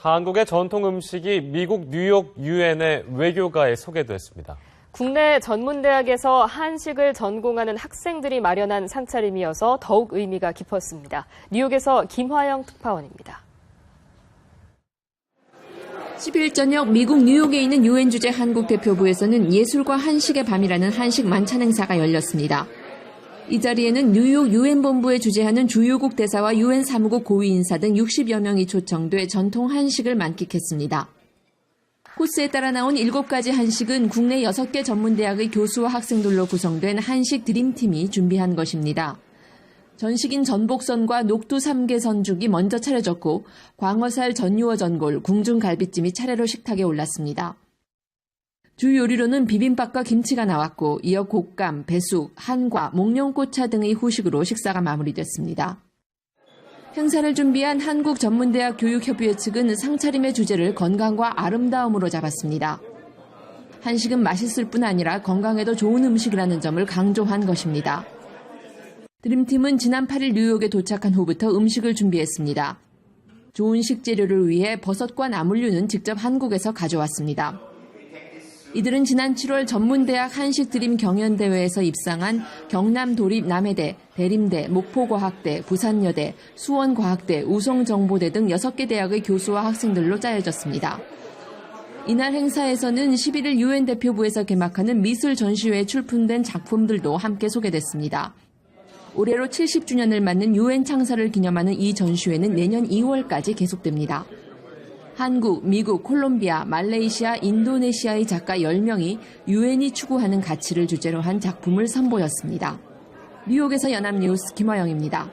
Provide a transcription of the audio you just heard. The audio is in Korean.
한국의 전통 음식이 미국 뉴욕 유엔의 외교가에 소개됐습니다. 국내 전문대학에서 한식을 전공하는 학생들이 마련한 상차림이어서 더욱 의미가 깊었습니다. 뉴욕에서 김화영 특파원입니다. 10일 저녁 미국 뉴욕에 있는 유엔 주재 한국 대표부에서는 예술과 한식의 밤이라는 한식 만찬 행사가 열렸습니다. 이 자리에는 뉴욕 유엔 본부에 주재하는 주요국 대사와 유엔 사무국 고위 인사 등 60여 명이 초청돼 전통 한식을 만끽했습니다. 코스에 따라 나온 7가지 한식은 국내 6개 전문대학의 교수와 학생들로 구성된 한식 드림팀이 준비한 것입니다. 전식인 전복선과 녹두 삼계선죽이 먼저 차려졌고 광어살 전유어 전골, 궁중 갈비찜이 차례로 식탁에 올랐습니다. 주 요리로는 비빔밥과 김치가 나왔고 이어 곶감, 배숙, 한과, 목련꽃차 등의 후식으로 식사가 마무리됐습니다. 행사를 준비한 한국전문대학 교육협의회 측은 상차림의 주제를 건강과 아름다움으로 잡았습니다. 한식은 맛있을 뿐 아니라 건강에도 좋은 음식이라는 점을 강조한 것입니다. 드림팀은 지난 8일 뉴욕에 도착한 후부터 음식을 준비했습니다. 좋은 식재료를 위해 버섯과 나물류는 직접 한국에서 가져왔습니다. 이들은 지난 7월 전문대학 한식 드림 경연대회에서 입상한 경남 도립 남해대, 대림대, 목포과학대, 부산여대, 수원과학대, 우성정보대 등 6개 대학의 교수와 학생들로 짜여졌습니다. 이날 행사에서는 11일 유엔 대표부에서 개막하는 미술 전시회에 출품된 작품들도 함께 소개됐습니다. 올해로 70주년을 맞는 유엔 창사를 기념하는 이 전시회는 내년 2월까지 계속됩니다. 한국, 미국, 콜롬비아, 말레이시아, 인도네시아의 작가 10명이 유엔이 추구하는 가치를 주제로 한 작품을 선보였습니다. 뉴욕에서 연합뉴스 김화영입니다.